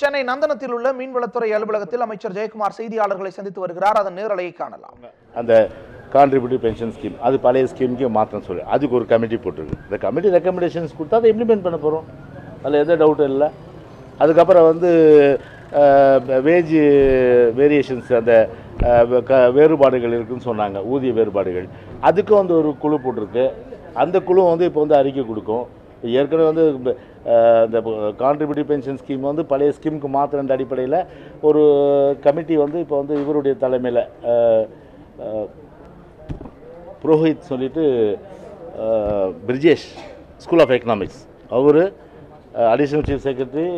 சென்னை நந்தனத்தில் உள்ள மீன்வளத்துறை அலுவலகத்தில் அமைச்சர் ஜெயக்குமார் செய்தியாளர்களை சந்தித்து வருகிறார். அதன் நேரலையை காணலாம். அந்த கான்ட்ரிபியூட்டிவ் பென்ஷன் ஸ்கீம் அது பழைய ஸ்கீமுக்கு மாற்றணும் சொல்லி. அதுக்கு ஒரு கமிட்டி போட்டிருக்கு. இந்த கமிட்டி ரெக்கமெண்டேஷன்ஸ் கொடுத்தா அதை இம்ப்ளிமெண்ட் பண்ண போகிறோம் அதில் எந்த டவுட்டும் இல்லை. அதுக்கப்புறம் வந்து வேஜ் வேரியேஷன்ஸ் அந்த க வேறுபாடுகள் இருக்குதுன்னு சொன்னாங்க. ஊதிய வேறுபாடுகள். அதுக்கும் வந்து ஒரு குழு போட்டிருக்கு. அந்த குழு வந்து இப்போ வந்து அறிக்கை கொடுக்கும். ஏற்கனவே வந்து இந்த கான்ட்ரிபியூட்டிவ் பென்ஷன் ஸ்கீம் வந்து பழைய ஸ்கீமுக்கு மாத்திரன்ற அடிப்படையில் ஒரு கமிட்டி வந்து இப்போ வந்து இவருடைய தலைமையில் புரோஹித் சொல்லிட்டு Brijesh school of economics our additional chief secretary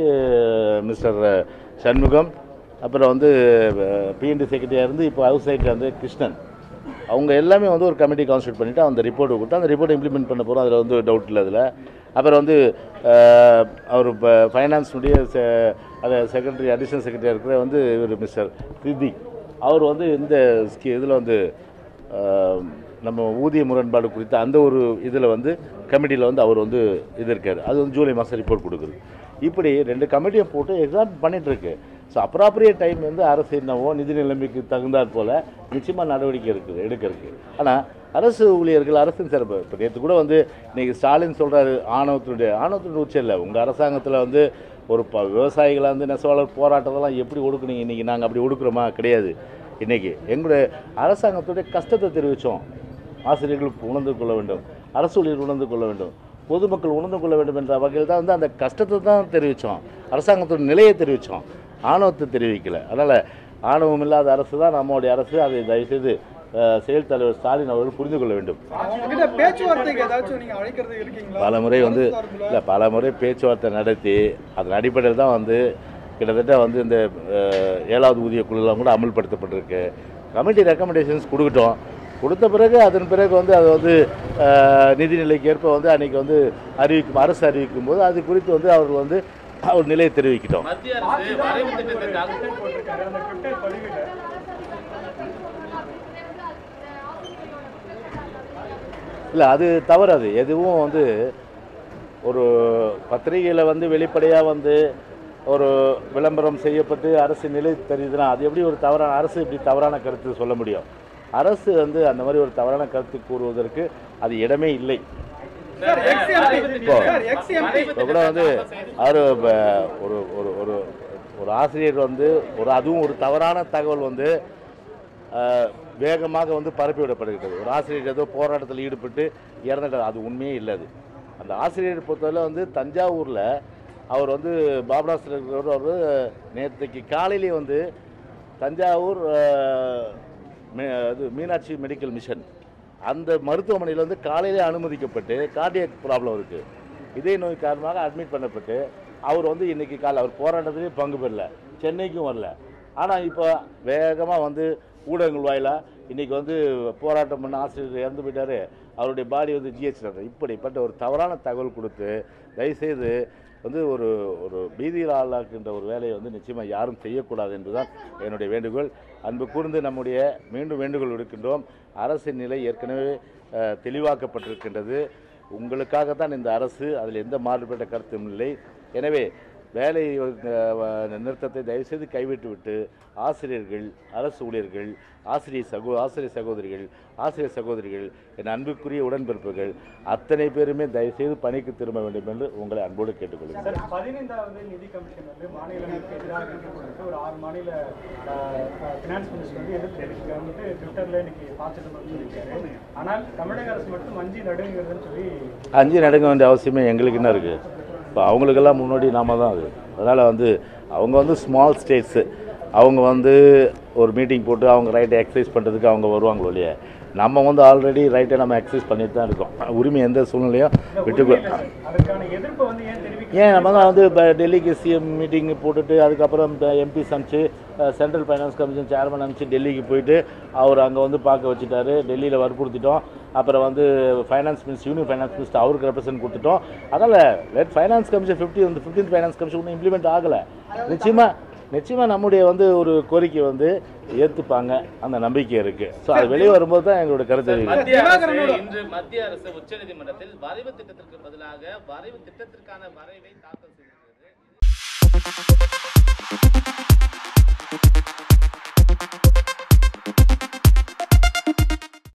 mister Shanmugam அப்புறம் வந்து பிஎன்டி செக்ரட்டரியாக இருந்து இப்போ ஹவுஸ் செக்ரட்டரி வந்து கிருஷ்ணன். அவங்க எல்லாமே வந்து ஒரு கமிட்டி கான்ஸ்டியூட் பண்ணிவிட்டு அந்த ரிப்போர்ட்டை கொடுத்து அந்த ரிப்போர்ட் இம்ப்ளிமெண்ட் பண்ண போகிறோம் அதில் வந்து டவுட் இல்லை அதில். அப்புறம் வந்து அவர் இப்போ ஃபைனான்ஸுடைய செ அதை செக்ரட்டரி அடிஷனல் செக்ரட்டரியாக இருக்கிற வந்து இவர் மிஸ்டர் ரித்திக் அவர் வந்து இந்த ஸ்கீ இதில் வந்து நம்ம ஊதிய முரண்பாடு குறித்த அந்த ஒரு இதில் வந்து கமிட்டியில் வந்து அவர் வந்து இது இருக்கார். அது வந்து ஜூலை மாதம் ரிப்போர்ட் கொடுக்குது. இப்படி ரெண்டு கமிட்டியை போட்டு எக்ஸாம் பண்ணிகிட்ருக்கு ஸோ அப்ராப்ரியேட் டைம் வந்து அரசு என்னவோ நிதி நிலைமைக்கு தகுந்தாற் போல் நிச்சயமாக நடவடிக்கை இருக்குது எடுக்கிறதுக்கு ஆனால் அரசு ஊழியர்கள் அரசின் சிறப்பு இப்போ நேற்று கூட வந்து இன்றைக்கி ஸ்டாலின் சொல்கிறாரு ஆணவத்தினுடைய ஆணவத்தினுடைய உச்சம் இல்லை. உங்கள் அரசாங்கத்தில் வந்து ஒரு ப விவசாயிகளாக வந்து நெசவாளர் போராட்டத்தெல்லாம் எப்படி ஒடுக்குனீங்க? இன்றைக்கி நாங்கள் அப்படி ஒடுக்குறோமா? கிடையாது. இன்றைக்கி எங்களுடைய அரசாங்கத்துடைய கஷ்டத்தை தெரிவித்தோம் ஆசிரியர்கள் உணர்ந்து கொள்ள வேண்டும். அரசு ஊழியர் உணர்ந்து கொள்ள வேண்டும். பொதுமக்கள் உணர்ந்து கொள்ள வேண்டும் என்ற வகையில் தான் வந்து அந்த கஷ்டத்தை தான் தெரிவித்தோம் அரசாங்கத்தோட நிலையை தெரிவித்தோம் ஆணவத்தை தெரிவிக்கல. அதனால் ஆணவம் இல்லாத அரசு தான் நம்மளுடைய அரசு. அதை தயவுசெய்து செயல் தலைவர் ஸ்டாலின் அவர்கள் புரிந்து கொள்ள வேண்டும். பல முறை வந்து? இல்லை பல முறை பேச்சுவார்த்தை நடத்தி அதன் அடிப்படையில் தான் வந்து கிட்டத்தட்ட வந்து இந்த ஏழாவது ஊதிய குழுலாம் கூட அமல்படுத்தப்பட்டிருக்கு. கமிட்டி ரெக்கமெண்டேஷன்ஸ் கொடுக்கட்டும். கொடுத்த பிறகு அதன் பிறகு வந்து அது வந்து நிதிநிலைக்கு ஏற்ப வந்து அன்னைக்கு வந்து அறிவிக்கும் அரசு அறிவிக்கும் போது அது குறித்து வந்து அவர்கள் வந்து அவர் நிலையை தெரிவிக்கட்டும். இல்லை அது தவறு அது எதுவும் வந்து ஒரு பத்திரிகையில் வந்து வெளிப்படையாக வந்து ஒரு விளம்பரம் செய்யப்பட்டு அரசு நிலை தெரியுதுன்னா அது எப்படி ஒரு தவறான அரசு இப்படி தவறான கருத்து சொல்ல முடியும்? அரசு வந்து அந்த மாதிரி ஒரு தவறான கருத்து கூறுவதற்கு அது இடமே இல்லை. இப்போ கூட வந்து அவர் ஒரு ஒரு ஒரு ஒரு ஆசிரியர் வந்து ஒரு அதுவும் ஒரு தவறான தகவல் வந்து வேகமாக வந்து பரப்பி விடப்படுகிறது ஒரு ஆசிரியர் ஏதோ போராட்டத்தில் ஈடுபட்டு இறந்துட்டார். அது உண்மையே இல்லை அது. அந்த ஆசிரியர் பொறுத்தவரை வந்து தஞ்சாவூரில் அவர் வந்து பாபராசிரியர் இருக்கிறவர் அவர் நேற்றுக்கு காலையிலே வந்து தஞ்சாவூர் மே- இது மீனாட்சி மெடிக்கல் மிஷன் அந்த மருத்துவமனையில் வந்து காலையிலே அனுமதிக்கப்பட்டு கார்டியக் ப்ராப்ளம் இருக்குது இதே நோய் காரணமாக அட்மிட் பண்ணப்பட்டு அவர் வந்து இன்றைக்கி காலை அவர் போராட்டத்துலேயே பங்கு பெறல. சென்னைக்கும் வரல. ஆனால் இப்போ வேகமாக வந்து ஊடகங்கள் வாயிலாக இன்றைக்கி வந்து போராட்டம் பண்ண ஆசிரியர் இறந்து போயிட்டார். அவருடைய பாடி வந்து ஜிஹெச் இப்படிப்பட்ட ஒரு தவறான தகவல் கொடுத்து தயவுசெய்து வந்து ஒரு ஒரு பீதியில் ஆளாக்குகின்ற ஒரு வேலையை வந்து நிச்சயமாக யாரும் செய்யக்கூடாது என்பதுதான் என்னுடைய வேண்டுகோள். அன்பு கூர்ந்து நம்முடைய மீண்டும் வேண்டுகோள் விடுக்கின்றோம். அரசின் நிலை ஏற்கனவே தெளிவாக்கப்பட்டிருக்கின்றது. உங்களுக்காகத்தான் இந்த அரசு அதில் எந்த மாறுபட்ட கருத்தும் இல்லை. எனவே வேலை நிறுத்தத்தை தயவுசெய்து கைவிட்டு விட்டு ஆசிரியர்கள் அரசு ஊழியர்கள் ஆசிரியர் சகோ ஆசிரியர் சகோதரிகள் ஆசிரியர் சகோதரிகள் என் அன்புக்குரிய உடன்பிறப்புகள் அத்தனை பேருமே தயவுசெய்து பணிக்கு திரும்ப வேண்டும் என்று உங்களை அன்போடு கேட்டுக்கொள்கிறேன். பதினைந்தாவது நிதி கமிஷன் வந்து மாநிலங்களுக்கு எதிராக இருக்கு ஒரு ஆறு மாநில ஃபினான்ஸ் மினிஸ்டர் வந்து எதிர்ப்பு தெரிவிக்க வந்துட்டு ட்விட்டர்ல இன்னைக்கு பார்த்துட்டு சொல்லியிருக்காரு. ஆனால் தமிழக அரசு மட்டும் அஞ்சு நடுங்கிறதுன்னு சொல்லி அஞ்சு நடக்க வேண்டிய அவசியமே எங்களுக்கு என்ன இருக்குது இப்போ அவங்களுக்கெல்லாம் முன்னாடி நாம தான் அது. அதனால் வந்து அவங்க வந்து ஸ்மால் ஸ்டேட்ஸு அவங்க வந்து ஒரு மீட்டிங் போட்டு அவங்க ரைட்டை எக்ஸசைஸ் பண்ணுறதுக்கு அவங்க வருவாங்களோ இல்லையா? நம்ம வந்து ஆல்ரெடி ரைட்டை நம்ம எக்ஸசைஸ் பண்ணிட்டு தான் இருக்கோம். உரிமை எந்த சூழ்நிலையும் விட்டு ஏன் நம்ம தான் வந்து இப்போ டெல்லிக்கு சிஎம் மீட்டிங் போட்டுட்டு அதுக்கப்புறம் எம்பிஸ் அனுப்பிச்சு சென்ட்ரல் ஃபைனான்ஸ் கமிஷன் சேர்மன் அனுப்பிச்சு டெல்லிக்கு போயிட்டு அவர் அங்கே வந்து பார்க்க வச்சுட்டாரு. டெல்லியில் வற்புறுத்திட்டோம். அப்புறம் வந்து finance minister union finance minister அவருக்கு ரெப்ரசன்ட் கொடுத்துட்டோம். அதனால் லெட் ஃபைனான்ஸ் கமிஷன் ஃபிஃப்டி வந்து ஃபிஃப்டீன் ஃபைனான்ஸ் கமிஷன் ஒன்றும் இம்ப்ளிமெண்ட் ஆகலை நிச்சயமாக நிச்சயமாக நம்முடைய வந்து ஒரு கோரிக்கை வந்து ஏற்றுப்பாங்க அந்த நம்பிக்கை இருக்கு. ஸோ அது வெளியே வரும்போது தான் எங்களோட கருத்து இன்று மத்திய அரசு உச்சநீதிமன்றத்தில் வரைவு திட்டத்திற்கு பதிலாக வரைவு திட்டத்திற்கான வரைவை தாக்கல் செய்திருக்கிறது.